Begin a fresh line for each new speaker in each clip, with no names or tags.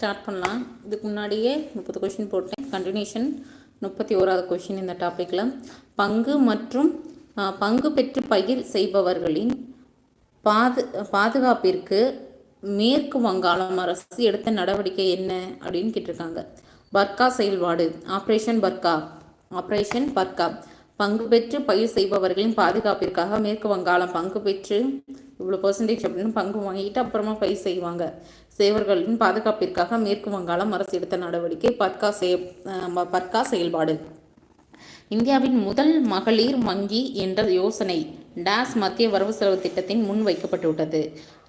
Start பண்ணலாம். இதுக்கு முன்னாடியே முப்பது கொஷின் போட்டேன். கண்டினியூஷன் முப்பத்தி ஓராவது கொஷின் இந்த டாப்பிக்கில் பங்கு மற்றும் பங்கு பெற்று பயிர் செய்பவர்களின் பாது பாதுகாப்பிற்கு மேற்கு வங்காளம் அரசு எடுத்த நடவடிக்கை என்ன அப்படின்னு கேட்டிருக்காங்க. பர்கா செயல்பாடு. ஆப்ரேஷன் பர்கா. ஆப்ரேஷன் பர்கா. பங்கு பெற்று பயிர் செய்பவர்களின் பாதுகாப்பிற்காக மேற்கு வங்காளம் பங்கு பெற்று இவ்வளோ பர்சன்டேஜ் அப்படின்னு பங்கு வாங்கிட்டு அப்புறமா பயிர் செய்வாங்க. சேவர்களின் பாதுகாப்பிற்காக மேற்கு வங்காளம் அரசு எடுத்த நடவடிக்கை பர்கா செய பர்கா செயல்பாடு. இந்தியாவின் முதல் மகளிர் வங்கி என்ற யோசனை டாஸ் மத்திய வரவு செலவு திட்டத்தின் முன் வைக்கப்பட்டுள்ளது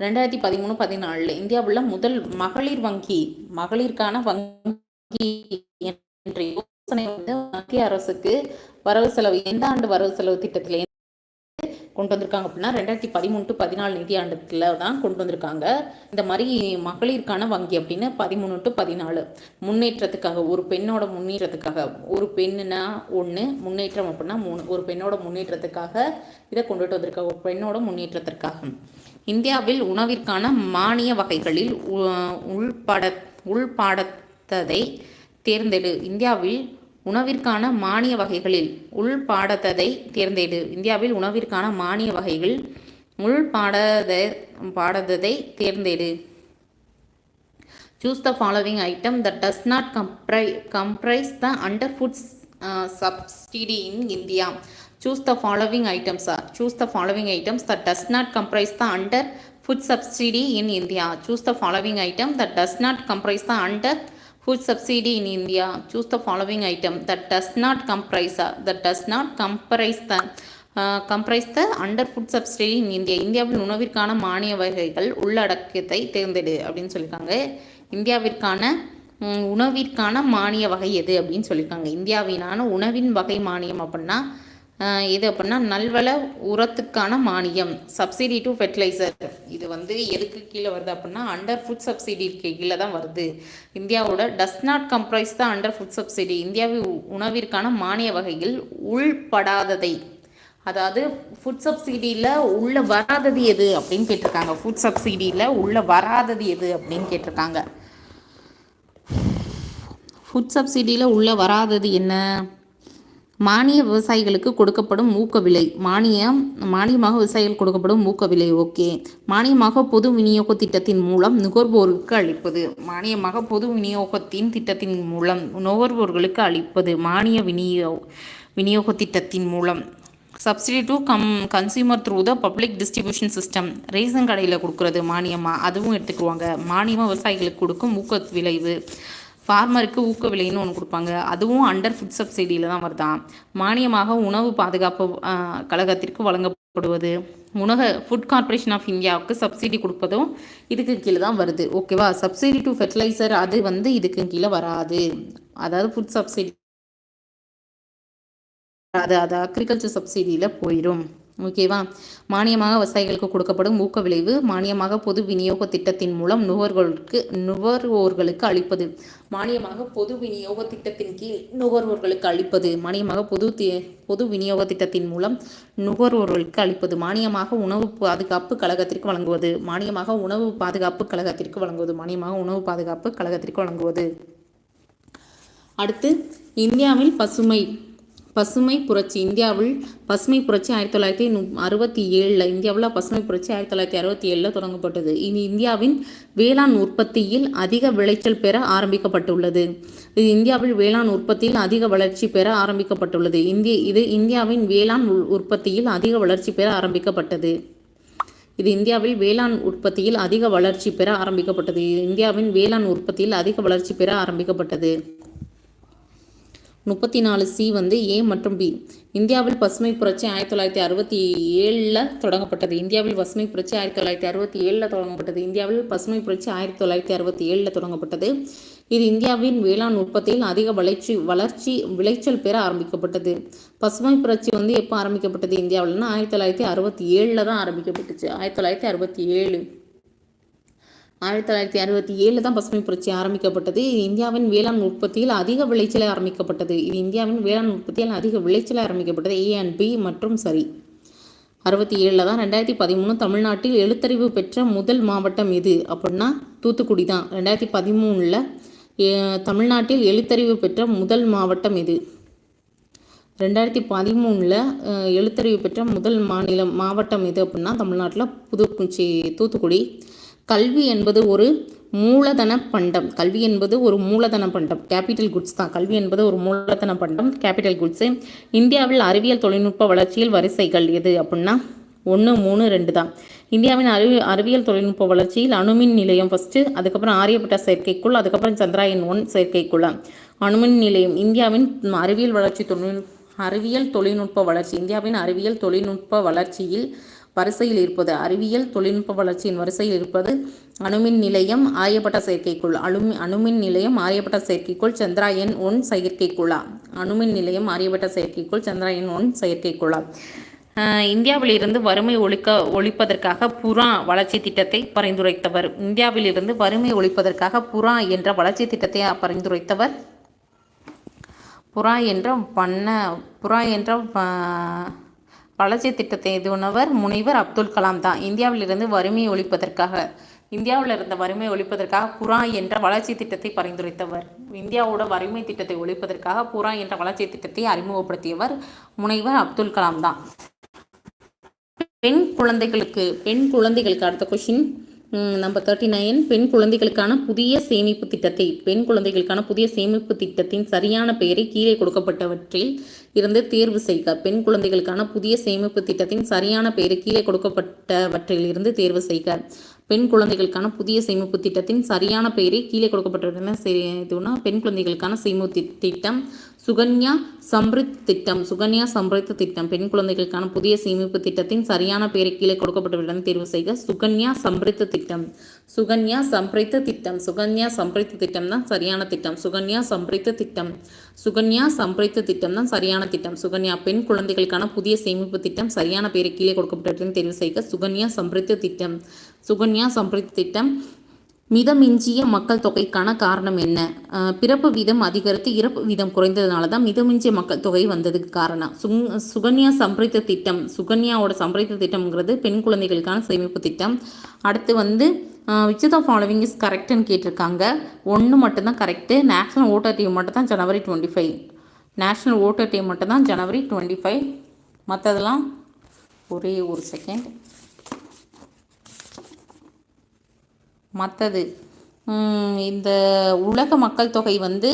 ரெண்டாயிரத்தி பதிமூணு பதினாலில் இந்தியாவுள்ள முதல் மகளிர் வங்கி மகளிருக்கான வங்கி என்ற யோசனை வந்து மத்திய அரசுக்கு வரவு செலவு எந்த ஆண்டு வரவு செலவு திட்டத்தில் கொண்டு வந்திருக்காங்க அப்படின்னா ரெண்டாயிரத்தி பதிமூணு டு பதினாலு நிதியாண்டுல தான் கொண்டு வந்திருக்காங்க. இந்த மாதிரி மகளிருக்கான வங்கி அப்படின்னு பதிமூணு டு பதினாலு. முன்னேற்றத்துக்காக ஒரு பெண்ணோட முன்னேற்றத்துக்காக ஒரு பெண்ணுனா ஒன்று முன்னேற்றம் அப்படின்னா மூணு. ஒரு பெண்ணோட முன்னேற்றத்துக்காக இதை கொண்டுட்டு வந்திருக்காங்க. ஒரு பெண்ணோட முன்னேற்றத்திற்காக. இந்தியாவில் உணவிற்கான மானிய வகைகளில் உ- உள்பட உள்பாடத்ததை தேர்ந்தெடு. இந்தியாவில் உணவிற்கான மானிய வகைகளில் உள் பாடத்ததை தேர்ந்தெடு இந்தியாவில் உணவிற்கான மானிய வகைகள் உள் பாடத பாடத்ததை தேர்ந்தெடு choose the following item the does not கம்ப்ரை comprise the under foods subsidy in India choose the following items are choose the following items the does not comprise the under food subsidy in India choose the following item the does not comprise the under food subsidy in India. Choose the following item. That does not comprise uh, the that does not comprise the comprise the under food subsidy in India இந்தியாவில் உணவிற்கான மானிய வகைகள் உள்ளடக்கத்தை தேர்ந்தெடு அப்படின்னு சொல்லியிருக்காங்க இந்தியாவிற்கான உணவிற்கான மானிய வகை எது அப்படின்னு சொல்லியிருக்காங்க இந்தியாவினான உணவின் வகை மானியம் அப்படின்னா இது எது அப்படின்னா நல்வள உரத்துக்கான மானியம். சப்சிடி டு ஃபெர்டிலைசர் இது வந்து எதுக்கு கீழே வருது அப்படின்னா அண்டர் ஃபுட் சப்சிடிக்கு கீழே தான் வருது. இந்தியாவோட டஸ் நாட் கம்ப்ரைஸ் தான் அண்டர் ஃபுட் சப்சிடி இந்தியாவின் உணவிற்கான மானிய வகையில் உள்படாததை. அதாவது ஃபுட் சப்சிடியில் உள்ளே வராதது எது அப்படின்னு கேட்டிருக்காங்க. ஃபுட் சப்சிடியில் உள்ளே வராதது எது அப்படின்னு கேட்டிருக்காங்க. ஃபுட் சப்சிடியில் உள்ளே வராதது என்ன? மானிய விவசாயிகளுக்கு கொடுக்கப்படும் ஊக்க விலை. மானியம் மானியமாக விவசாயிகள் கொடுக்கப்படும் ஊக்க விலை ஓகே. மானியமாக பொது விநியோக திட்டத்தின் மூலம் நுகர்வோருக்கு அளிப்பது. மானியமாக பொது விநியோகத்தின் திட்டத்தின் மூலம் நுகர்வோர்களுக்கு அளிப்பது. மானிய விநியோ விநியோக திட்டத்தின் மூலம். Subsidy to come consumer through the public distribution system ration கடையில் கொடுக்குறது மானியமாக அதுவும் எடுத்துக்குவாங்க. மானியமாக விவசாயிகளுக்கு கொடுக்கும் ஊக்க விளைவு. ஃபார்மருக்கு ஊக்க விலைன்னு ஒன்று கொடுப்பாங்க. அதுவும் அண்டர் ஃபுட் சப்சிடியில் தான் வருதான் மானியமாக உணவு பாதுகாப்பு கழகத்திற்கு வழங்கப்படுவது. உணக ஃபுட் கார்ப்பரேஷன் ஆஃப் இந்தியாவுக்கு சப்சிடி கொடுப்பதும் இதுக்கு கீழே தான் வருது. ஓகேவா சப்சிடி டு ஃபெர்டிலைசர் அது வந்து இதுக்கு கீழே வராது. அதாவது ஃபுட் சப்சிடி அது அது அக்ரிகல்ச்சர் சப்சிடியில் போயிடும் ஓகேவா மானியமாக விவசாயிகளுக்கு கொடுக்கப்படும் ஊக்க விளைவு மானியமாக பொது விநியோக திட்டத்தின் மூலம் நுகர்வோர்களுக்கு நுகர்வோர்களுக்கு அளிப்பது. மானியமாக பொது விநியோக திட்டத்தின் கீழ் நுகர்வோர்களுக்கு அளிப்பது. மானியமாக பொது பொது விநியோக திட்டத்தின் மூலம் நுகர்வோர்களுக்கு அளிப்பது. மானியமாக உணவு பாதுகாப்பு கழகத்திற்கு வழங்குவது. மானியமாக உணவு பாதுகாப்பு கழகத்திற்கு வழங்குவது. மானியமாக உணவு பாதுகாப்பு கழகத்திற்கு வழங்குவது. அடுத்து இந்தியாவில் பசுமை பசுமை புரட்சி. இந்தியாவில் பசுமை புரட்சி ஆயிரத்தி தொள்ளாயிரத்தி அறுபத்தி ஏழில் இந்தியாவில் பசுமை புரட்சி ஆயிரத்தி தொள்ளாயிரத்தி அறுபத்தி ஏழில் தொடங்கப்பட்டது. இது இந்தியாவின் வேளாண் உற்பத்தியில் அதிக விளைச்சல் பெற ஆரம்பிக்கப்பட்டுள்ளது. இது இந்தியாவில் வேளாண் உற்பத்தியில் அதிக வளர்ச்சி பெற ஆரம்பிக்கப்பட்டுள்ளது. இந்திய இது இந்தியாவின் வேளாண் உள்- உற்பத்தியில் அதிக வளர்ச்சி பெற ஆரம்பிக்கப்பட்டது. இது இந்தியாவில் வேளாண் உற்பத்தியில் அதிக வளர்ச்சி பெற ஆரம்பிக்கப்பட்டது. இந்தியாவின் வேளாண் உற்பத்தியில் அதிக வளர்ச்சி பெற ஆரம்பிக்கப்பட்டது. முப்பத்தி நாலு சி வந்து ஏ மற்றும் பி. இந்தியாவில் பசுமை புரட்சி ஆயிரத்தி தொள்ளாயிரத்தி அறுபத்தி ஏழில் தொடங்கப்பட்டது. இந்தியாவில் பசுமை புரட்சி ஆயிரத்தி தொள்ளாயிரத்தி அறுபத்தி ஏழில் தொடங்கப்பட்டது. இந்தியாவில் பசுமை புரட்சி ஆயிரத்தி தொள்ளாயிரத்தி அறுபத்தி ஏழில் தொடங்கப்பட்டது. இது இந்தியாவின் வேளாண் உற்பத்தியில் அதிக வளர்ச்சி வளர்ச்சி விளைச்சல் பெற ஆரம்பிக்கப்பட்டது. பசுமை புரட்சி வந்து எப்போ ஆரம்பிக்கப்பட்டது? இந்தியாவில்னா ஆயிரத்தி தொள்ளாயிரத்தி அறுபத்தி ஏழில் தான் ஆரம்பிக்கப்பட்டுச்சு. ஆயிரத்தி தொள்ளாயிரத்தி அறுபத்தி ஏழு. ஆயிரத்தி தொள்ளாயிரத்தி அறுபத்தி ஏழில் தான் பசுமை புரட்சி ஆரம்பிக்கப்பட்டது. இது இந்தியாவின் வேளாண் உற்பத்தியில் அதிக விளைச்சலை ஆரம்பிக்கப்பட்டது. இது இந்தியாவின் வேளாண் உற்பத்தியில் அதிக விளைச்சலை ஆரம்பிக்கப்பட்டது. ஏ அண்ட் பி மற்றும் சரி. அறுபத்தி ஏழில் தான் ரெண்டாயிரத்தி பதிமூணு தமிழ்நாட்டில் எழுத்தறிவு பெற்ற முதல் மாவட்டம் எது அப்படின்னா தூத்துக்குடி தான். ரெண்டாயிரத்தி பதிமூணில் தமிழ்நாட்டில் எழுத்தறிவு பெற்ற முதல் மாவட்டம் இது ரெண்டாயிரத்தி பதிமூணில் எழுத்தறிவு பெற்ற முதல் மாநிலம் மாவட்டம் எது அப்படின்னா தமிழ்நாட்டில் புதுக்குச்சி தூத்துக்குடி. கல்வி என்பது ஒரு மூலதன பண்டம். கல்வி என்பது ஒரு மூலதன பண்டம். கேபிட்டல் குட்ஸ் தான். கல்வி என்பது ஒரு மூலதன பண்டம். கேபிட்டல் குட்ஸு இந்தியாவில் அறிவியல் தொழில்நுட்ப வளர்ச்சியில் வரிசைகள் எது அப்படின்னா ஒன்று மூணு ரெண்டு தான். இந்தியாவின் அறிவி அறிவியல் தொழில்நுட்ப வளர்ச்சியில் அணுமின் நிலையம் ஃபஸ்ட்டு அதுக்கப்புறம் ஆரியப்பட்ட செயற்கைக்குள் அதுக்கப்புறம் சந்திராயன் ஒன் செயற்கைக்குள்ள அணுமின் நிலையம். இந்தியாவின் அறிவியல் வளர்ச்சி தொழில் அறிவியல் தொழில்நுட்ப வளர்ச்சி. இந்தியாவின் அறிவியல் தொழில்நுட்ப வளர்ச்சியில் வரிசையில் இருப்பது அறிவியல் தொழில்நுட்ப வளர்ச்சியின் வரிசையில் இருப்பது அணுமின் நிலையம் ஆரியப்பட்ட செயற்கைக்குள். அணுமி அணுமின் நிலையம் ஆரியப்பட்ட செயற்கைக்குள். சந்திராயன் ஒன் செயற்கைக்குழா அணுமின் நிலையம் ஆரியப்பட்ட செயற்கைக்குள். சந்திராயன் ஒன் செயற்கைக்குழா இந்தியாவிலிருந்து வறுமை ஒழிக்க ஒழிப்பதற்காக புறா வளர்ச்சி திட்டத்தை பரிந்துரைத்தவர். இந்தியாவிலிருந்து வறுமை ஒழிப்பதற்காக புறா என்ற வளர்ச்சி திட்டத்தை பரிந்துரைத்தவர். புறா என்ற பண்ண புறா என்ற வளர்ச்சி திட்டத்தை எதுனவர் முனைவர் அப்துல் கலாம் தான். இந்தியாவிலிருந்து வறுமையை ஒழிப்பதற்காக இந்தியாவில் இருந்த வறுமை ஒழிப்பதற்காக புறா என்ற வளர்ச்சி திட்டத்தை பரிந்துரைத்தவர். இந்தியாவோட வறுமை திட்டத்தை ஒழிப்பதற்காக புறா என்ற வளர்ச்சி திட்டத்தை அறிமுகப்படுத்தியவர் முனைவர் அப்துல் கலாம் தான். பெண் குழந்தைகளுக்கு பெண் குழந்தைகளுக்கு அடுத்த கொஷின் நம்பர் தேர்ட்டி நைன் பெண் குழந்தைகளுக்கான புதிய சேமிப்பு திட்டத்தை பெண் குழந்தைகளுக்கான புதிய சேமிப்பு திட்டத்தின் சரியான பெயரை கீழே கொடுக்கப்பட்டவற்றில் இருந்து தேர்வு செய்க. பெண் குழந்தைகளுக்கான புதிய சேமிப்பு திட்டத்தின் சரியான பெயரை கீழே கொடுக்கப்பட்டவற்றிலிருந்து தேர்வு செய்க. பெண் குழந்தைகளுக்கான புதிய சேமிப்பு திட்டத்தின் சரியான பெயரை கீழே கொடுக்கப்பட்டுள்ளன பெண் குழந்தைகளுக்கான சேமிப்பு திட்டம். சுகன்யா சம்ரித் திட்டம். சுகன்யா சம்ரித் திட்டம். பெண் குழந்தைகளுக்கான புதிய சேமிப்பு திட்டத்தின் சரியான பெயரை கீழே கொடுக்கப்பட்டுள்ளன தேர்வு செய்க. சுகன்யா சம்ரித் திட்டம். சுகன்யா சம்ரித் திட்டம். சுகன்யா சம்ரித் திட்டம் தான் சரியான திட்டம். சுகன்யா சம்ரித் திட்டம். சுகன்யா சம்ரித் திட்டம் தான் சரியான திட்டம். சுகன்யா பெண் குழந்தைகளுக்கான புதிய சேமிப்பு திட்டம் சரியான பெயரை கீழே கொடுக்கப்பட்டுள்ளன தேர்வு செய்க. சுகன்யா சம்ரித் திட்டம். சுகன்யா சம்ரித் திட்டம். மிதமிஞ்சிய மக்கள் தொகைக்கான காரணம் என்ன? பிறப்பு வீதம் அதிகரித்து இறப்பு வீதம் குறைந்ததுனால தான் மிதமிஞ்சிய மக்கள் தொகை வந்ததுக்கு காரணம். சுங் சுகன்யா சம்பிரித்த திட்டம். சுகன்யாவோட சம்பிரித்த திட்டம்ங்கிறது பெண் குழந்தைகளுக்கான சேமிப்பு திட்டம். அடுத்து வந்து விச் ஆஃப் ஃபாலோவிங் இஸ் கரெக்டுன்னு கேட்டிருக்காங்க. ஒன்று மட்டும்தான் கரெக்டு நேஷ்னல் ஓட்டர் டீம் மட்டும் தான் January twenty five national voter team மட்டும் தான் ஜனவரி டுவெண்ட்டி ஃபைவ் மற்றதெல்லாம் ஒரே ஒரு செகண்ட் மற்றது இந்த உலக மக்கள் தொகை வந்து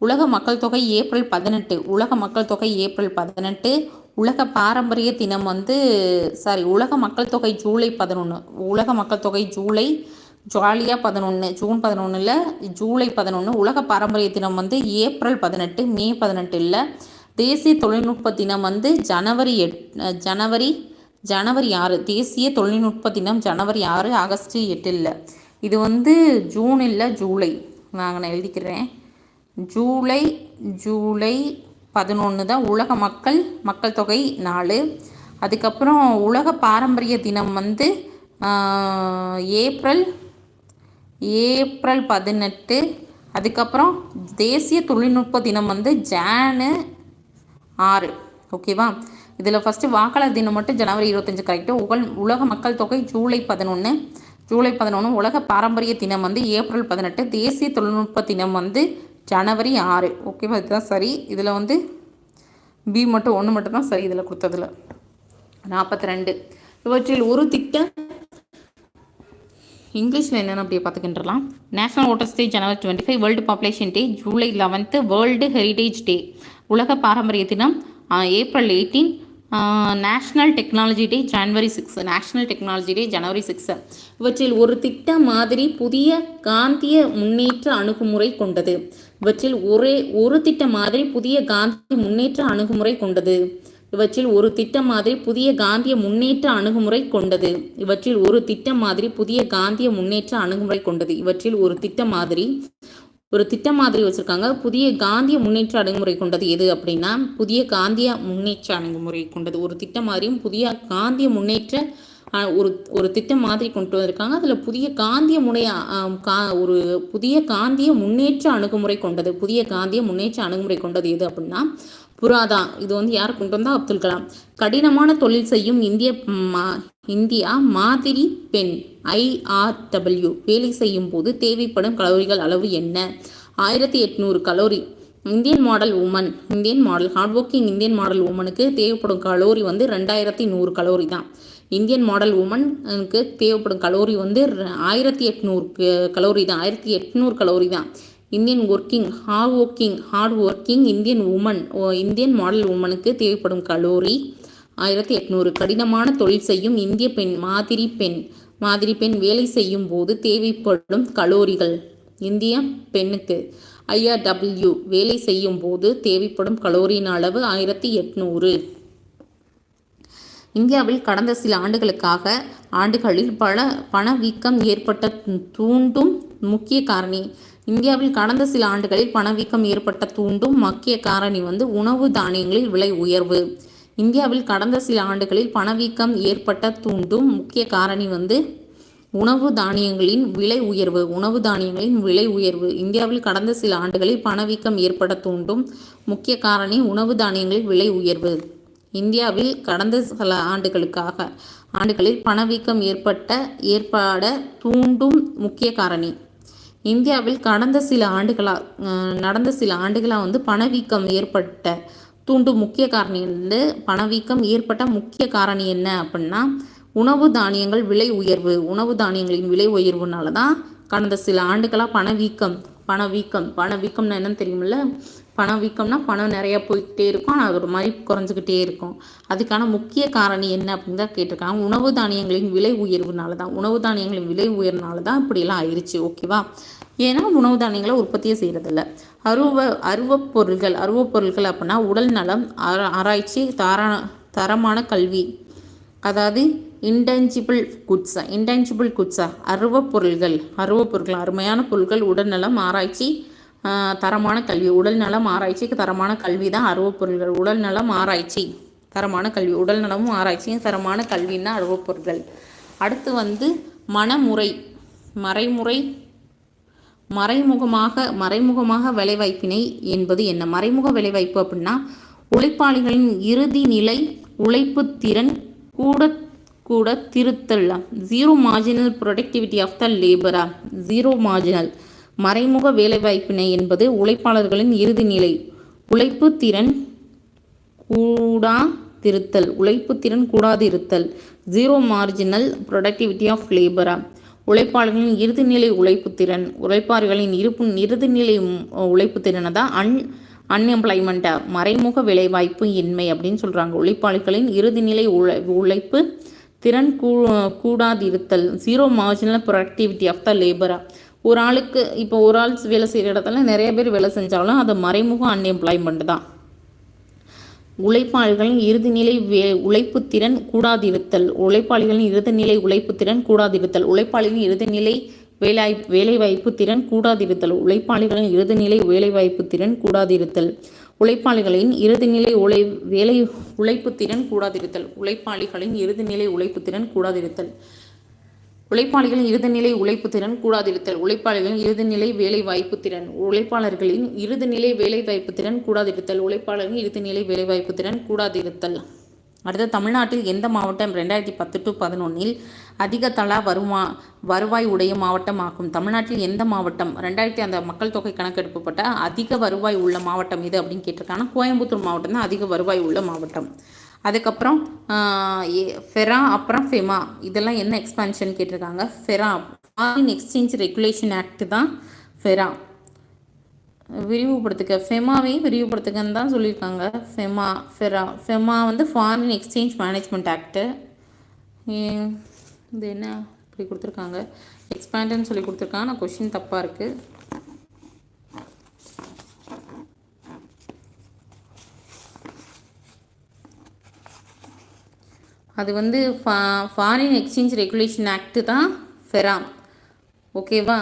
உலக மக்கள் தொகை ஏப்ரல் பதினெட்டு உலக மக்கள் தொகை ஏப்ரல் பதினெட்டு உலக பாரம்பரிய தினம் வந்து சாரி உலக மக்கள் தொகை ஜூலை பதினொன்று உலக மக்கள் தொகை ஜூலை ஜாலியாக பதினொன்று ஜூன் பதினொன்றில் ஜூலை பதினொன்று உலக பாரம்பரிய தினம் வந்து ஏப்ரல் பதினெட்டு மே பதினெட்டு இல்லை தேசிய தொழில்நுட்ப தினம் வந்து ஜனவரி எட் ஜனவரி ஜனவரி ஆறு தேசிய தொழில்நுட்ப தினம் ஜனவரி ஆறு ஆகஸ்ட் எட்டு இல்லை இது வந்து ஜூன் இல்லை ஜூலை. நாங்கள் நான் எழுதிக்கிறேன். ஜூலை ஜூலை பதினொன்று தான் உலக மக்கள் மக்கள் தொகை நாலு அதுக்கப்புறம் உலக பாரம்பரிய தினம் வந்து ஏப்ரல் ஏப்ரல் பதினெட்டு. அதுக்கப்புறம் தேசிய தொழில்நுட்ப தினம் வந்து ஜானு ஆறு. ஓகேவா? இதில் ஃபஸ்ட்டு வாக்காளர் தினம் மட்டும் ஜனவரி இருபத்தஞ்சு கரெக்டு உகல் உலக மக்கள் தொகை ஜூலை பதினொன்று ஜூலை பதினொன்று உலக பாரம்பரிய தினம் வந்து ஏப்ரல் பதினெட்டு. தேசிய தொழில்நுட்ப தினம் வந்து ஜனவரி ஆறு. ஓகேவா இதுதான் சரி. இதில் வந்து பி மட்டும் ஒன்று மட்டும் தான் சரி இதில் கொடுத்ததில். நாற்பத்தி ரெண்டு இவற்றில் ஒரு திட்டம் இங்கிலீஷில் என்னென்னு அப்படியே பார்த்துக்கின்றலாம். National voters day January twenty five world population day July eleventh world heritage day உலக பாரம்பரிய தினம் April eighteen national technology day January six national technology day January six இவற்றில் ஒரு திட்ட மாதிரி புதிய காந்திய முன்னேற்ற அணுகுமுறை கொண்டது. இவற்றில் ஒரே ஒரு திட்ட மாதிரி புதிய காந்திய முன்னேற்ற அணுகுமுறை கொண்டது. இவற்றில் ஒரு திட்ட மாதிரி புதிய காந்திய முன்னேற்ற அணுகுமுறை கொண்டது. இவற்றில் ஒரு திட்ட மாதிரி புதிய காந்திய முன்னேற்ற அணுகுமுறை கொண்டது. இவற்றில் ஒரு திட்ட மாதிரி ஒரு திட்டம் மாதிரி வச்சுருக்காங்க. புதிய காந்திய முன்னேற்ற அணுகுமுறை கொண்டது எது அப்படின்னா புதிய காந்திய முன்னேற்ற அணுகுமுறை கொண்டது. ஒரு திட்டம் மாதிரியும் புதிய காந்திய முன்னேற்ற ஒரு ஒரு திட்டம் மாதிரி கொண்டு வந்திருக்காங்க. அதில் புதிய காந்திய முனைய கா ஒரு புதிய காந்திய முன்னேற்ற அணுகுமுறை கொண்டது. புதிய காந்திய முன்னேற்ற அணுகுமுறை கொண்டது எது அப்படின்னா புராதா. இது வந்து யார் கொண்டு வந்தால் அப்துல் கலாம். கடினமான தொழில் செய்யும் இந்திய இந்தியா மாதிரி பெண். ஐஆர்டபிள்யூ வேலை செய்யும் போது தேவைப்படும் கலோரிகள் அளவு என்ன? ஆயிரத்தி எட்நூறு calorie. Indian model woman. Indian model hard working Indian model உமனுக்கு தேவைப்படும் கலோரி வந்து ரெண்டாயிரத்தி நூறு கலோரி தான். இந்தியன் மாடல் உமனுக்கு தேவைப்படும் கலோரி வந்து ஆயிரத்தி எட்நூறு கலோரி தான். ஆயிரத்தி எட்நூறு கலோரி தான். Indian working hard working hard working Indian woman. Indian model உமனுக்கு தேவைப்படும் கலோரி ஆயிரத்தி எட்நூறு. கடினமான தொழில் செய்யும் இந்திய பெண் மாதிரி பெண். மாதிரி பெண் வேலை செய்யும் போது தேவைப்படும் கலோரிகள். இந்திய பெண்ணுக்கு ஐஆர்டபிள்யூ வேலை செய்யும் போது தேவைப்படும் கலோரியின் அளவு ஆயிரத்தி எட்நூறு. இந்தியாவில் கடந்த சில ஆண்டுகளுக்காக ஆண்டுகளில் பல பணவீக்கம் ஏற்பட்ட தூண்டும் முக்கிய காரணி. இந்தியாவில் கடந்த சில ஆண்டுகளில் பணவீக்கம் ஏற்பட்ட தூண்டும் முக்கிய காரணி வந்து உணவு தானியங்களில் விலை உயர்வு. இந்தியாவில் கடந்த சில ஆண்டுகளில் பணவீக்கம் ஏற்பட்ட தூண்டும் முக்கிய காரணி வந்து உணவு தானியங்களின் விலை உயர்வு உணவு தானியங்களின் விலை உயர்வு. இந்தியாவில் கடந்த சில ஆண்டுகளில் பணவீக்கம் ஏற்பட தூண்டும் முக்கிய காரணி உணவு தானியங்களின் விலை உயர்வு. இந்தியாவில் கடந்த சில ஆண்டுகளுக்காக ஆண்டுகளில் பணவீக்கம் ஏற்பட்ட ஏற்பாட தூண்டும் முக்கிய காரணி. இந்தியாவில் கடந்த சில ஆண்டுகளாக நடந்த சில ஆண்டுகளாக வந்து பணவீக்கம் ஏற்பட்ட தூண்டும் முக்கிய காரணி வந்து பணவீக்கம் ஏற்பட்ட முக்கிய காரணி என்ன அப்படின்னா உணவு தானியங்கள் விலை உயர்வு. உணவு தானியங்களின் விலை உயர்வுனால தான் கடந்த சில ஆண்டுகளாக பணவீக்கம் பணவீக்கம் பணவீக்கம்னா என்னன்னு தெரியுமில்ல? பணவீக்கம்னா பணம் நிறையா போய்கிட்டே இருக்கும். ஆனால் அது ஒரு மாதிரி குறைஞ்சிக்கிட்டே இருக்கும். அதுக்கான முக்கிய காரணி என்ன அப்படின்னு தான் கேட்டிருக்காங்க. உணவு தானியங்களின் விலை உயர்வுனால தான் உணவு தானியங்களின் விலை உயர்னால தான் இப்படியெல்லாம் ஆயிடுச்சு ஓகேவா? ஏன்னா உணவு தானியங்களை உற்பத்தியே செய்கிறதில்ல அருவ அருவப் பொருள்கள் அருவப் பொருள்கள் அப்படின்னா உடல் நலம் ஆராய்ச்சி தாரா தரமான கல்வி. அதாவது இன்டென்ஜிபிள் குட்ஸா இன்டென்ஜிபிள் குட்ஸா அருவப் பொருள்கள் அருவப் பொருட்கள் அருமையான பொருட்கள் உடல்நலம் ஆராய்ச்சி தரமான கல்வி. உடல் நலம் ஆராய்ச்சிக்கு தரமான கல்வி தான் அருவப் பொருள்கள். உடல் நலம் ஆராய்ச்சி தரமான கல்வி. உடல் நலமும் ஆராய்ச்சியும் தரமான கல்வின்னா அருவப் பொருட்கள் அடுத்து வந்து மனமுறை மறைமுறை மறைமுகமாக மறைமுகமாக வேலைவாய்ப்பினை என்பது என்ன? மறைமுக வேலைவாய்ப்பு அப்படின்னா உழைப்பாளிகளின் இறுதி நிலை உழைப்பு திறன் கூட கூட திருத்தல். Zero marginal productivity of the லேபரா zero marginal மறைமுக வேலைவாய்ப்பினை என்பது உழைப்பாளர்களின் இறுதி நிலை. உழைப்பு திறன் கூடா திருத்தல். உழைப்பு திறன் கூடாதிருத்தல். ஜீரோ மார்ஜினல் ப்ரொடக்டிவிட்டி ஆஃப் லேபரா உழைப்பாளர்களின் இறுதிநிலை உழைப்பு திறன். உழைப்பாளர்களின் இருப்பு இறுதிநிலை உழைப்பு திறனை தான் அன் அன்எம்ப்ளாய்மெண்ட்டாக மறைமுக வேலைவாய்ப்பு இன்மை அப்படின்னு சொல்கிறாங்க உழைப்பாளிகளின் இறுதிநிலை உழை உழைப்பு திறன் கூ கூடாதிருத்தல் zero marginal productivity of the லேபரா ஒரு ஆளுக்கு இப்போ ஒரு ஆள் வேலை செய்கிற இடத்துல நிறைய பேர் வேலை செஞ்சாலும் அது மறைமுக அன்எம்ப்ளாய்மெண்ட் தான். உழைப்பாளிகளின் இறுதிநிலை வே உழைப்பு திறன் கூடாதிருத்தல். உழைப்பாளிகளின் இறுதிநிலை உழைப்பு திறன் கூடாதிருத்தல். உழைப்பாளிகளின் இறுதிநிலை வேலை வேலைவாய்ப்பு திறன் கூடாதிருத்தல். உழைப்பாளிகளின் இறுதிநிலை வேலைவாய்ப்பு திறன் கூடாதிருத்தல். உழைப்பாளிகளின் இறுதிநிலை உழை வேலை உழைப்பு திறன் கூடாதிருத்தல். உழைப்பாளிகளின் இறுதிநிலை உழைப்பு திறன் கூடாதிருத்தல். உழைப்பாளிகளின் இறுதிநிலை உழைப்பு திறன் கூடாதிருத்தல். உழைப்பாளிகளின் இறுதிநிலை வேலை வாய்ப்பு திறன். உழைப்பாளர்களின் இறுதிநிலை வேலை வாய்ப்பு திறன் கூடாதிருத்தல். உழைப்பாளர்களின் இறுதிநிலை வேலை வாய்ப்பு திறன் கூடாதிருத்தல். அடுத்து தமிழ்நாட்டில் எந்த மாவட்டம் ரெண்டாயிரத்தி பத்து டு பதினொன்னில் அதிக தலா வருமா வருவாய் உடைய மாவட்டம் ஆகும் தமிழ்நாட்டில் எந்த மாவட்டம்? ரெண்டாயிரத்தி அந்த மக்கள் தொகை கணக்கெடுப்புப்பட்ட அதிக வருவாய் உள்ள மாவட்டம் இது அப்படின்னு கேட்டிருக்காங்கன்னா கோயம்புத்தூர் மாவட்டம் தான் அதிக வருவாய் உள்ள மாவட்டம். அதுக்கப்புறம் ஃபெரா அப்புறம் ஃபெமா. இதெல்லாம் என்ன எக்ஸ்பான்ஷன் கேட்டிருக்காங்க? FERA. Foreign exchange regulation act தான் ஃபெரா. விரிவுபடுத்துக்க. ஃபெமாவையும் விரிவுபடுத்துக்கன்னு தான் சொல்லியிருக்காங்க. FEMA FERA. ஃபெமா வந்து ஃபாரின் எக்ஸ்சேஞ்ச் மேனேஜ்மெண்ட் ஆக்ட்டு இது என்ன? இப்படி கொடுத்துருக்காங்க. எக்ஸ்பேண்டுன்னு சொல்லி கொடுத்துருக்காங்க. ஆனால் கொஷின் தப்பாக இருக்குது அது வந்து ஃபா ஃபாரின் எக்ஸ்சேஞ்ச் ரெகுலேஷன் ஆக்ட்டு தான் ஃபெரா ஓகேவா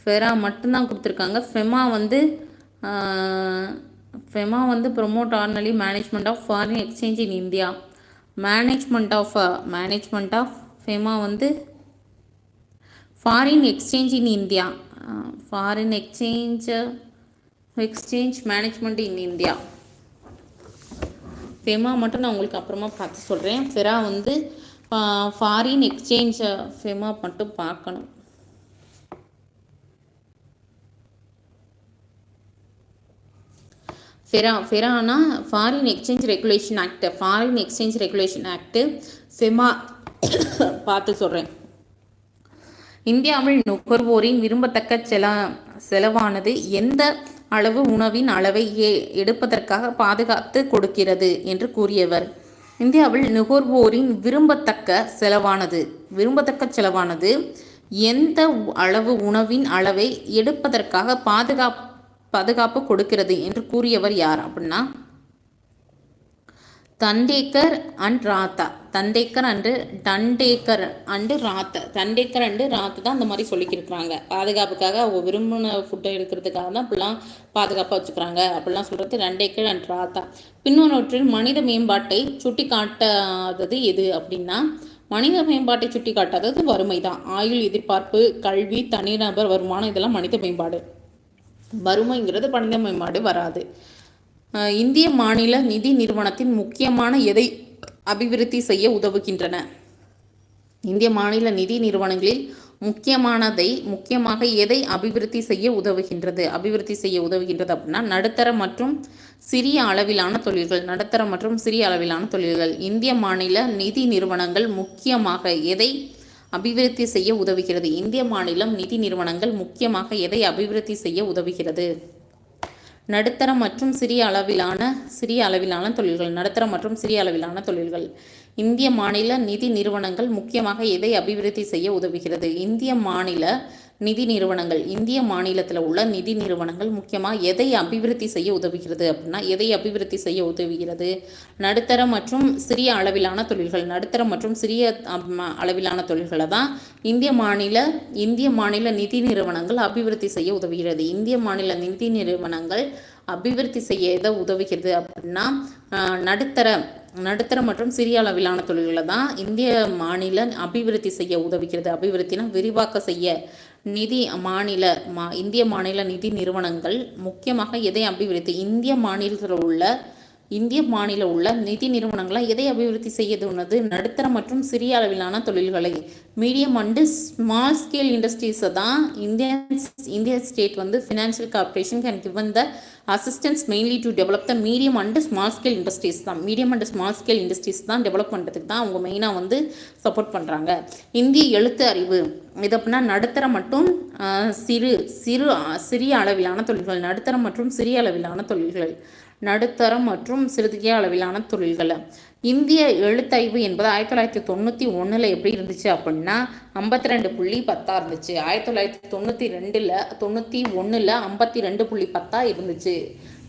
ஃபெரா மட்டும்தான் கொடுத்துருக்காங்க. ஃபெமா வந்து ஃபெமா வந்து promote orderly management of foreign exchange in India management of management of FEMA வந்து foreign exchange in India foreign exchange exchange management in India FEMA மட்டும் நான் உங்களுக்கு அப்புறமா பார்த்து சொல்கிறேன் ஃபெரா வந்து ஃபாரின் எக்ஸ்சேஞ்சை ஃபெமா மட்டும் பார்க்கணும். FERA ஃபெரானா foreign exchange regulation act foreign exchange regulation act FEMA பார்த்து சொல்கிறேன் இந்தியாவில் நுகர்வோரின் விரும்பத்தக்க செல செலவானது எந்த அளவு உணவின் அளவை ஏ எடுப்பதற்காக பாதுகாத்து கொடுக்கிறது என்று கூறியவர். இந்தியாவில் நுகர்வோரின் விரும்பத்தக்க செலவானது விரும்பத்தக்க செலவானது எந்த அளவு உணவின் அளவை எடுப்பதற்காக பாதுகாப்பு பாதுகாப்பு கொடுக்கிறது என்று கூறியவர் யார் அப்படின்னா Dandekar and Rath. Dandekar and Dandekar and Rath. Dandekar and Rath தான் அந்த மாதிரி சொல்லிக்கிருக்கிறாங்க. பாதுகாப்புக்காக அவங்க விரும்பின ஃபுட்டை எடுக்கிறதுக்காக தான் அப்படிலாம் பாதுகாப்பாக வச்சுக்கிறாங்க. அப்படிலாம் சொல்கிறது ரெண்டேக்கர் அண்ட் ராத்தா. பின்னொன்றில் மனித மேம்பாட்டை சுட்டி காட்டாதது எது அப்படின்னா மனித மேம்பாட்டை சுட்டி காட்டாதது வறுமை தான். ஆயுள் எதிர்பார்ப்பு கல்வி தனிநபர் வருமானம் இதெல்லாம் மனித மேம்பாடு. வறுமைங்கிறது மனித மேம்பாடு வராது. இந்திய மாநில நிதி நிறுவனத்தின் முக்கியமான எதை அபிவிருத்தி செய்ய உதவுகின்றன? இந்திய மாநில நிதி நிறுவனங்களில் முக்கியமானதை முக்கியமாக எதை அபிவிருத்தி செய்ய உதவுகின்றது? அபிவிருத்தி செய்ய உதவுகின்றது அப்படின்னா நடுத்தர மற்றும் சிறிய அளவிலான தொழில்கள் நடுத்தர மற்றும் சிறிய அளவிலான தொழில்கள். இந்திய மாநில நிதி நிறுவனங்கள் முக்கியமாக எதை அபிவிருத்தி செய்ய உதவுகிறது? இந்திய மாநிலம் நிதி நிறுவனங்கள் முக்கியமாக எதை அபிவிருத்தி செய்ய உதவுகிறது? நடுத்தர மற்றும் சிறிய அளவிலான சிறிய அளவிலான தொழில்கள் நடுத்தர மற்றும் சிறிய அளவிலான தொழில்கள். இந்திய மாநில நிதி நிறுவனங்கள் முக்கியமாக எதை அபிவிருத்தி செய்ய உதவுகிறது? இந்திய மாநில நிதி நிறுவனங்கள். இந்திய மாநிலத்தில் உள்ள நிதி நிறுவனங்கள் முக்கியமாக எதை அபிவிருத்தி செய்ய உதவுகிறது அப்படின்னா எதை அபிவிருத்தி செய்ய உதவுகிறது? நடுத்தர மற்றும் சிறிய அளவிலான தொழில்கள். நடுத்தர மற்றும் சிறிய அளவிலான தொழில்களை தான் இந்திய மாநில இந்திய மாநில நிதி நிறுவனங்கள் அபிவிருத்தி செய்ய உதவுகிறது. இந்திய மாநில நிதி நிறுவனங்கள் அபிவிருத்தி செய்ய எதை உதவுகிறது அப்படின்னா நடுத்தர நடுத்தர மற்றும் சிறிய அளவிலான தொழில்களை தான் இந்திய மாநில அபிவிருத்தி செய்ய உதவுகிறது. அபிவிருத்தினா விரிவாக்க செய்ய நிதி மாநில மா இந்திய மாநில நிதி நிறுவனங்கள் முக்கியமாக எதை அபிவிருத்தி? இந்திய மாநிலத்தில் உள்ள இந்திய மாநில உள்ள நிதி நிறுவனங்களை எதை அபிவிருத்தி செய்யதுன்னது நடுத்தர மற்றும் சிறிய அளவிலான தொழில்களை. மீடியம் அண்டு ஸ்மால் ஸ்கேல் இண்டஸ்ட்ரீஸை தான் இந்தியன் இந்திய ஸ்டேட் வந்து financial corporation can given the assistance mainly to develop the medium and small scale industries தான். Medium and small scale industries தான் டெவலப் பண்ணுறதுக்கு தான் அவங்க மெயினாக வந்து சப்போர்ட் பண்ணுறாங்க இந்திய எழுத்து அறிவு. இது அப்படின்னா நடுத்தர மற்றும் சிறு சிறு சிறிய அளவிலான தொழில்கள் நடுத்தர மற்றும் சிறிய அளவிலான தொழில்கள். நடுத்தரம் மற்றும் சிறிய அளவிலான தொழில்களை. இந்திய எழுத்தாய்வு என்பது ஆயிரத்தி தொள்ளாயிரத்தி தொண்ணூற்றி ஒன்றில் எப்படி இருந்துச்சு அப்படின்னா ஐம்பத்தி ரெண்டு புள்ளி பத்தாக இருந்துச்சு. ஆயிரத்தி தொள்ளாயிரத்தி தொண்ணூற்றி ரெண்டில் தொண்ணூற்றி ஒன்றில் ஐம்பத்தி ரெண்டு புள்ளி பத்தாக இருந்துச்சு.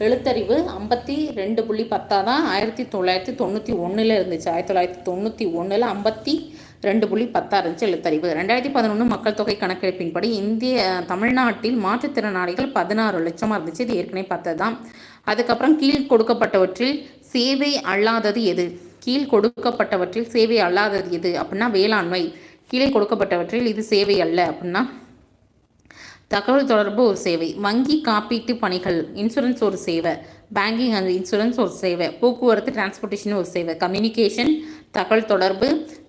எழுத்தறிவு ஐம்பத்தி ரெண்டு புள்ளி பத்தாக தான் ஆயிரத்தி தொள்ளாயிரத்தி தொண்ணூற்றி ஒன்றில் இருந்துச்சு. ஆயிரத்தி தொள்ளாயிரத்தி தொண்ணூற்றி ஒன்றில் ஐம்பத்தி ரெண்டு புள்ளி பத்தாக இருந்துச்சு எழுத்தறிவு. ரெண்டாயிரத்தி பதினொன்று மக்கள் தொகை கணக்கெடுப்பின்படி இந்திய தமிழ்நாட்டில் மாற்றுத்திறனாளிகள் பதினாறு லட்சமாக இருந்துச்சு. இது ஏற்கனவே பார்த்தது தான் அதுக்கப்புறம் கீழ் கொடுக்கப்பட்டவற்றில் சேவை அல்லாதது எது? கீழ் கொடுக்கப்பட்டவற்றில் சேவை அல்லாதது எது? அப்படின்னா வேளாண்மை. கீழே கொடுக்கப்பட்டவற்றில் இது சேவை அல்ல அப்படின்னா தகவல் தொடர்பு ஒரு சேவை. வங்கி காப்பீட்டு பணிகள் இன்சூரன்ஸ் ஒரு சேவை. பேங்கிங் அண்ட் இன்சூரன்ஸ் ஒரு சேவை. போக்குவரத்து டிரான்ஸ்போர்ட்டேஷன் ஒரு சேவை. கம்யூனிகேஷன் தகவல் தொடர்பு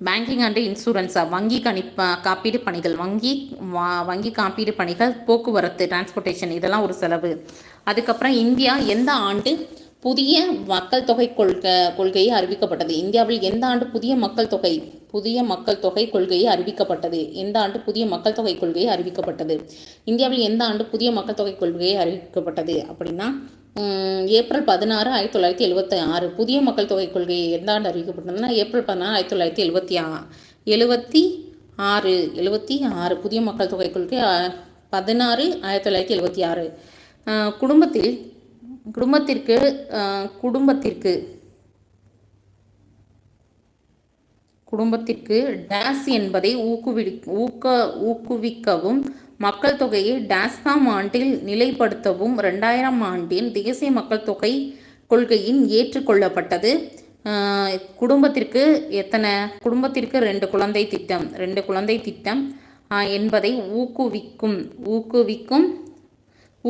பேங்கிங் அண்ட் இன்சூரன்ஸாக வங்கி கணி காப்பீடு பணிகள். வங்கி வங்கி காப்பீடு பணிகள் போக்குவரத்து டிரான்ஸ்போர்ட்டேஷன் இதெல்லாம் ஒரு செலவு. அதுக்கப்புறம் இந்தியா எந்த ஆண்டு புதிய மக்கள் தொகை கொள்கை கொள்கையை அறிவிக்கப்பட்டது? இந்தியாவில் எந்த ஆண்டு புதிய மக்கள் தொகை புதிய மக்கள் தொகை கொள்கையை அறிவிக்கப்பட்டது? எந்த ஆண்டு புதிய மக்கள் தொகை கொள்கையை அறிவிக்கப்பட்டது? இந்தியாவில் எந்த ஆண்டு புதிய மக்கள் தொகை கொள்கையை அறிவிக்கப்பட்டது அப்படின்னா ஏப்ரல் பதினாறு ஆயிரத்தி தொள்ளாயிரத்தி எழுபத்தி ஆறு புதிய மக்கள் தொகை கொள்கை எந்த ஆண்டு அறிவிக்கப்பட்டதுன்னா ஏப்ரல் பதினாறு ஆயிரத்தி தொள்ளாயிரத்தி எழுபத்தி ஆ எழுபத்தி ஆறு எழுபத்தி ஆறு புதிய மக்கள் தொகை கொள்கை பதினாறு ஆயிரத்தி தொள்ளாயிரத்தி எழுபத்தி ஆறு. குடும்பத்தில் குடும்பத்திற்கு குடும்பத்திற்கு குடும்பத்திற்கு டேஸ் என்பதை ஊக்குவி ஊக்க ஊக்குவிக்கவும் மக்கள் தொகையை டேஸ்தாம் ஆண்டில் நிலைப்படுத்தவும் ரெண்டாயிரம் ஆண்டின் தேசிய மக்கள் தொகை கொள்கையின் ஏற்றுக்கொள்ளப்பட்டது. குடும்பத்திற்கு எத்தனை? குடும்பத்திற்கு ரெண்டு குழந்தை திட்டம் ரெண்டு குழந்தை திட்டம் என்பதை ஊக்குவிக்கும் ஊக்குவிக்கும்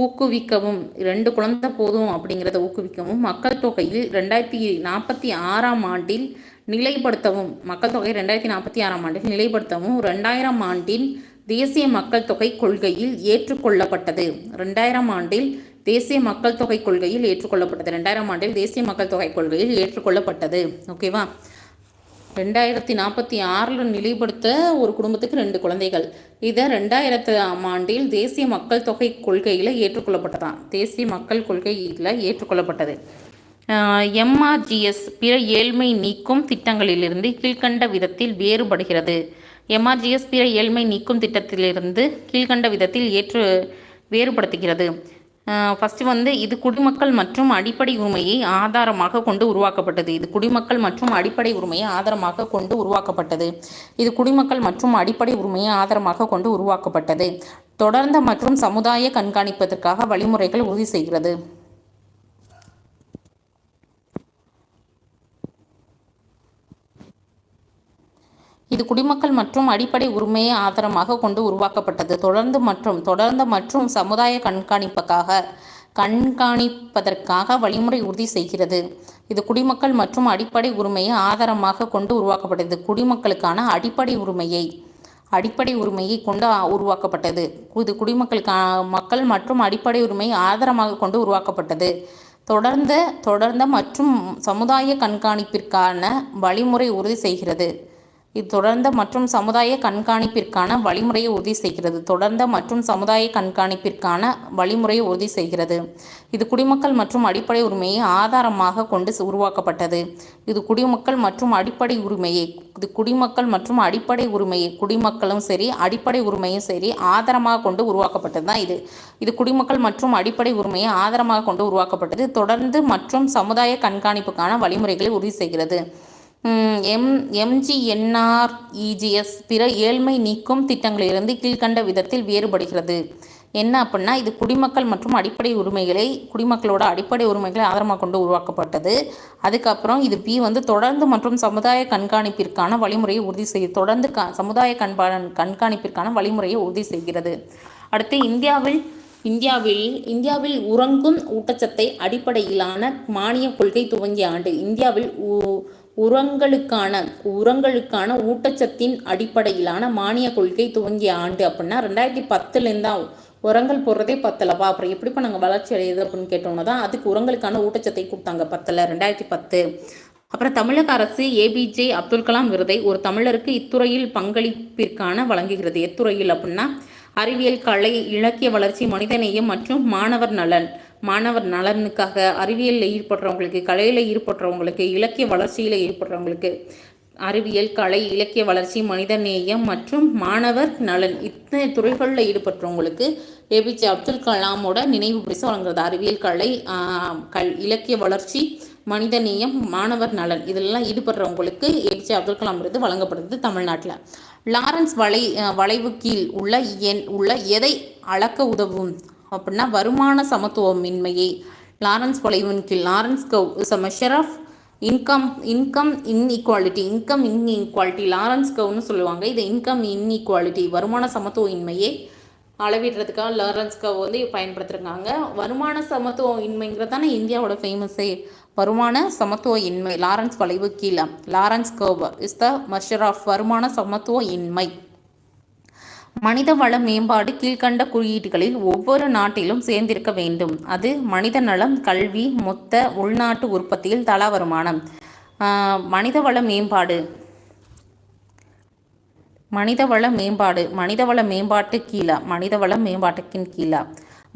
ஊக்குவிக்கவும் ரெண்டு குழந்தை போதும் அப்படிங்கிறத ஊக்குவிக்கவும் மக்கள் தொகையில் ரெண்டாயிரத்தி நாற்பத்தி ஆறாம் ஆண்டில் நிலைப்படுத்தவும் மக்கள் தொகை ரெண்டாயிரத்தி நாற்பத்தி ஆறாம் ஆண்டில் நிலைப்படுத்தவும் ரெண்டாயிரம் ஆண்டில் தேசிய மக்கள் தொகை கொள்கையில் ஏற்றுக்கொள்ளப்பட்டது. ரெண்டாயிரம் ஆண்டில் தேசிய மக்கள் தொகை கொள்கையில் ஏற்றுக்கொள்ளப்பட்டது. ரெண்டாயிரம் ஆண்டில் தேசிய மக்கள் தொகை கொள்கையில் ஏற்றுக்கொள்ளப்பட்டது. ஓகேவா? ரெண்டாயிரத்தி நாற்பத்தி ஆறில் நிலைப்படுத்த ஒரு குடும்பத்துக்கு ரெண்டு குழந்தைகள். இதை ரெண்டாயிரத்து ஆண்டில் தேசிய மக்கள் தொகை கொள்கையில் ஏற்றுக்கொள்ளப்பட்டதான் தேசிய மக்கள் கொள்கையில் ஏற்றுக்கொள்ளப்பட்டது. எம்ஆர்ஜிஎஸ் பிற ஏழ்மை நீக்கும் திட்டங்களிலிருந்து கீழ்கண்ட விதத்தில் வேறுபடுகிறது. எம்ஆர்ஜிஎஸ் பிற ஏழ்மை நீக்கும் திட்டத்திலிருந்து கீழ்கண்ட விதத்தில் ஏற்று வேறுபடுத்துகிறது. ஃபஸ்ட்டு வந்து இது குடிமக்கள் மற்றும் அடிப்படை உரிமையை ஆதாரமாக கொண்டு உருவாக்கப்பட்டது. இது குடிமக்கள் மற்றும் அடிப்படை உரிமையை ஆதாரமாக கொண்டு உருவாக்கப்பட்டது. இது குடிமக்கள் மற்றும் அடிப்படை உரிமையை ஆதாரமாக கொண்டு உருவாக்கப்பட்டது. தொடர்ந்த மற்றும் சமுதாய கண்காணிப்பதற்காக வழிமுறைகள் உறுதி செய்கிறது. இது குடிமக்கள் மற்றும் அடிப்படை உரிமையை ஆதாரமாக கொண்டு உருவாக்கப்பட்டது. தொடர்ந்து மற்றும் தொடர்ந்த மற்றும் சமுதாய கண்காணிப்புக்காக கண்காணிப்பதற்காக வழிமுறை உறுதி செய்கிறது. இது குடிமக்கள் மற்றும் அடிப்படை உரிமையை ஆதாரமாக கொண்டு உருவாக்கப்பட்டது. குடிமக்களுக்கான அடிப்படை உரிமையை அடிப்படை உரிமையை கொண்டு உருவாக்கப்பட்டது. இது குடிமக்களுக்கான மக்கள் மற்றும் அடிப்படை உரிமையை ஆதாரமாக கொண்டு உருவாக்கப்பட்டது. தொடர்ந்த தொடர்ந்த மற்றும் சமுதாய கண்காணிப்பிற்கான வழிமுறை உறுதி செய்கிறது. இது தொடர்ந்த மற்றும் சமுதாய கண்காணிப்பிற்கான வழிமுறையை உறுதி செய்கிறது. தொடர்ந்த மற்றும் சமுதாய கண்காணிப்பிற்கான வழிமுறையை உறுதி செய்கிறது. இது குடிமக்கள் மற்றும் அடிப்படை உரிமையை ஆதாரமாக கொண்டு உருவாக்கப்பட்டது. இது குடிமக்கள் மற்றும் அடிப்படை உரிமையை இது குடிமக்கள் மற்றும் அடிப்படை உரிமையை குடிமக்களும் சரி அடிப்படை உரிமையும் சரி ஆதாரமாக கொண்டு உருவாக்கப்பட்டது தான் இது. இது குடிமக்கள் மற்றும் அடிப்படை உரிமையை ஆதாரமாக கொண்டு உருவாக்கப்பட்டது. தொடர்ந்து மற்றும் சமுதாய கண்காணிப்புக்கான வழிமுறைகளை உறுதி செய்கிறது. எம் எம்ஜிஎன்ஆர்இஜிஎஸ் பிற ஏழ்மை நீக்கும் திட்டங்களிலிருந்து கீழ்கண்ட விதத்தில் வேறுபடுகிறது. என்ன அப்படின்னா இது குடிமக்கள் மற்றும் அடிப்படை உரிமைகளை குடிமக்களோட அடிப்படை உரிமைகளை ஆதாரமாக கொண்டு உருவாக்கப்பட்டது. அதுக்கப்புறம் இது பி வந்து தொடர்ந்து மற்றும் சமுதாய கண்காணிப்பிற்கான வழிமுறையை உறுதி செய்ய தொடர்ந்து க சமுதாய கண்பா கண்காணிப்பிற்கான வழிமுறையை உறுதி செய்கிறது. அடுத்து இந்தியாவில் இந்தியாவில் இந்தியாவில் உறங்கும் ஊட்டச்சத்தை அடிப்படையிலான மானிய கொள்கை துவங்கிய ஆண்டு இந்தியாவில் உரங்களுக்கான உரங்களுக்கான ஊட்டச்சத்தின் அடிப்படையிலான மானிய கொள்கை துவங்கிய ஆண்டு அப்படின்னா ரெண்டாயிரத்தி பத்துலேருந்து தான் உரங்கள் போடுறதே பத்தலப்பா. அப்புறம் எப்படிப்பா நாங்கள் வளர்ச்சி அடையுது அப்படின்னு கேட்டோம்னா தான் அதுக்கு உரங்களுக்கான ஊட்டச்சத்தை கொடுத்தாங்க பத்தில் ரெண்டாயிரத்தி பத்து. அப்புறம் தமிழக அரசு ஏபிஜே அப்துல் கலாம் விருதை ஒரு தமிழருக்கு இத்துறையில் பங்களிப்பிற்கான வழங்குகிறது. எத்துறையில் அப்படின்னா அறிவியல் கலை இலக்கிய வளர்ச்சி மனிதநேயம் மற்றும் மாணவர் நலன். மாணவர் நலனுக்காக அறிவியலில் ஈடுபடுறவங்களுக்கு கலையில் ஈடுபடுறவங்களுக்கு இலக்கிய வளர்ச்சியில் ஈடுபடுறவங்களுக்கு அறிவியல் கலை இலக்கிய வளர்ச்சி மனிதநேயம் மற்றும் மாணவர் நலன் இத்தனை துறைகளில் ஈடுபட்டவங்களுக்கு ஏபிஜே அப்துல் கலாமோட நினைவு பரிசு வழங்குறது. அறிவியல் கலை கல் இலக்கிய வளர்ச்சி மனிதநேயம் மாணவர் நலன் இதெல்லாம் ஈடுபடுறவங்களுக்கு ஏபிஜே அப்துல் கலாம் விருது வழங்கப்படுது தமிழ்நாட்டில். லாரன்ஸ் வளை வளைவு கீழ் உள்ள என் உள்ள எதை அளக்க உதவும்? அப்படின்னா வருமான சமத்துவமின்மையை. லாரன்ஸ் வளைவின் கீழ் Lorenz curve is a measure of income income inequality income inequality Lorenz கவ்னு சொல்லுவாங்க. இது இன்கம் இன்இக்வாலிட்டி வருமான சமத்துவ இன்மையை அளவிடுறதுக்காக லாரன்ஸ் கவ் வந்து பயன்படுத்துகிறாங்க வருமான சமத்துவம் இன்மைங்கிறது தானே இந்தியாவோட ஃபேமஸே வருமான சமத்துவ இன்மை லாரன்ஸ் வளைவு கீழே. Lorenz curve is the measure of வருமான சமத்துவ இன்மை மனித வள மேம்பாடு கீழ்கண்ட குறியீடுகளில் ஒவ்வொரு நாட்டிலும் சேர்ந்திருக்க வேண்டும். அது மனித நலம் கல்வி மொத்த உள்நாட்டு உற்பத்தியில் தலா வருமானம். மனிதவள மேம்பாடு. மனிதவள மேம்பாடு. மனிதவள மேம்பாட்டு கீழா மனிதவள மேம்பாட்டுக்கின் கீழா.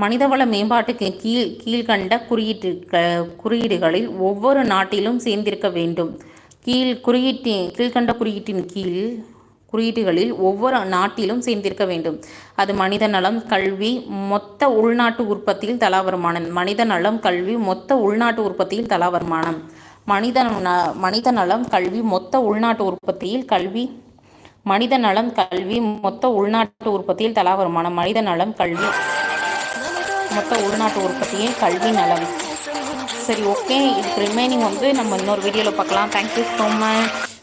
மனிதவள மேம்பாட்டுக்கு கீழ் கீழ்கண்ட குறியீட்டு குறியீடுகளில் ஒவ்வொரு நாட்டிலும் சேர்ந்திருக்க வேண்டும். கீழ் குறியீட்டின் கீழ்கண்ட குறியீட்டின் கீழ் குறியீடுகளில் ஒவ்வொரு நாட்டிலும் சேர்ந்திருக்க வேண்டும். அது மனித நலம் கல்வி மொத்த உள்நாட்டு உற்பத்தியில் தலா வருமானம். மனித நலம் கல்வி மொத்த உள்நாட்டு உற்பத்தியில் தலா வருமானம். மனித மனித நலம் கல்வி மொத்த உள்நாட்டு உற்பத்தியில் கல்வி மனித நலம் கல்வி மொத்த உள்நாட்டு உற்பத்தியில் தலா வருமானம். மனித நலம் கல்வி மொத்த உள்நாட்டு உற்பத்தியில் கல்வி நலம். சரி ஓகே இதுக்கு ரிமைனிங் வந்து நம்ம இன்னொரு வீடியோவில் பார்க்கலாம். Thank you so much